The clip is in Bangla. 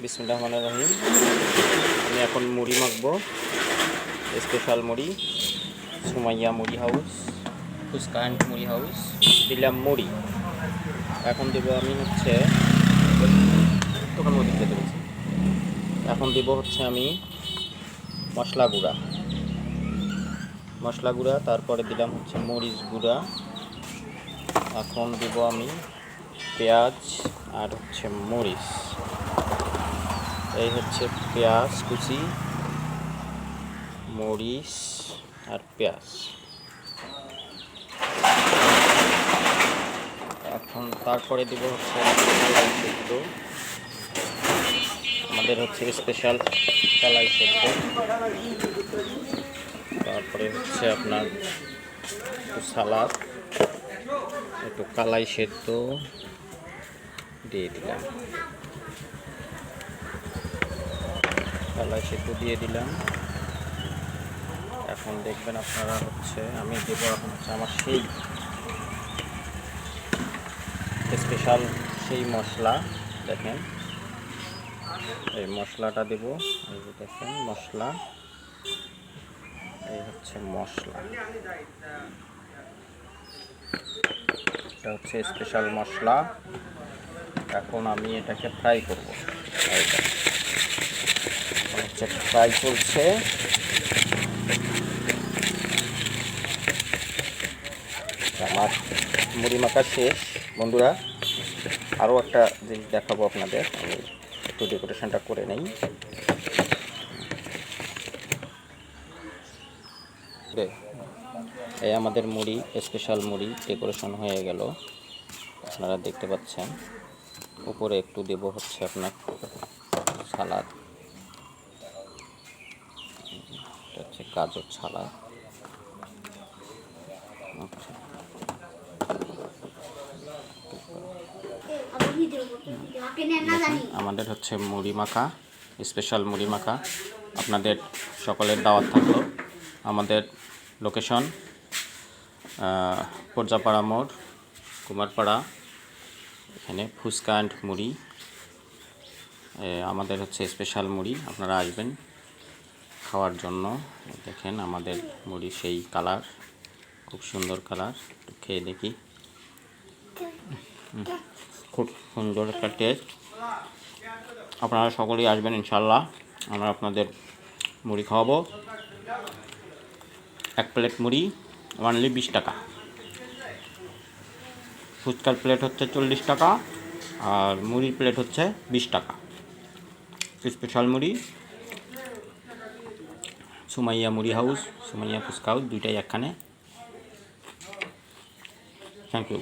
বিসমুল্লাহ রহমান রহিম আমি এখন মুড়ি মাখবো। স্পেশাল মুড়ি, সুমাইয়া মুড়ি হাউস অ্যান্ড মুড়ি হাউস, দিলাম মুড়ি। এখন দেবো আমি হচ্ছে খেতে এখন দেব হচ্ছে আমি মশলা গুঁড়া। মশলা গুঁড়া, তারপরে দিলাম হচ্ছে মরিচ গুঁড়া। এখন দেব আমি পেঁয়াজ আর হচ্ছে মরিচ। এই হচ্ছে পেঁয়াজ কুচি, মরিচ আর পেঁয়াজ। এখন তারপরে দিব হচ্ছে আমাদের হচ্ছে স্পেশাল কালাই সেদ্ধ তারপরে হচ্ছে আপনার সালাদ, একটু কালাই সেদ্ধ দিয়ে দিলাম। কালাই সেদ্ধ দিয়ে দিলাম। এখন দেখবেন আপনারা হচ্ছে আমি দেবো এখন হচ্ছে আমার সেই স্পেশাল সেই মশলা, দেখেন। এই মশলাটা দেব, এই যে দেখেন মশলা। এই হচ্ছে মশলা। এটা হচ্ছে স্পেশাল মশলা। এখন আমি এটাকে ফ্রাই করব। হচ্ছে ফ্রাই করছে। আমার মুড়ি মাখা শেষ। বন্ধুরা, আরও একটা জিনিস দেখাবো আপনাদের। আমি একটু ডেকোরেশনটা করে নেই। এই আমাদের মুড়ি স্পেশাল মুড়ি ডেকোরেশন হয়ে গেল। আপনারা দেখতে পাচ্ছেন। উপরে একটু দেব হচ্ছে আপনার সালাদ এটা হচ্ছে গাজর সালাদ আচ্ছা। আমাদের হচ্ছে মুড়ি মাখা স্পেশাল মুড়ি মাখা। আপনাদের সকলের দাওয়াত থাকল। আমাদের লোকেশন পর্যাপাড়া মোড় কুমারপাড়া এখানে ফুচকা অ্যান্ড মুড়ি। আমাদের হচ্ছে স্পেশাল মুড়ি আপনারা আসবেন। খাওয়ার জন্য। দেখেন আমাদের মুড়ি সেই কালার, খুব সুন্দর কালার। খেয়ে দেখি। খুব সুন্দর একটা টেস্ট আপনারা সকলেই আসবেন ইনশাল্লাহ আমরা আপনাদের মুড়ি খাওয়াবো। এক প্লেট মুড়ি ওয়ানলি বিশ টাকা। ফুচকার প্লেট হচ্ছে চল্লিশ টাকা, আর মুড়ির প্লেট হচ্ছে বিশ টাকা। স্পেশাল মুড়ি সুমাইয়া মুড়ি হাউস সুমাইয়া ফুচকা হাউস দুইটাই একখানে। Thank you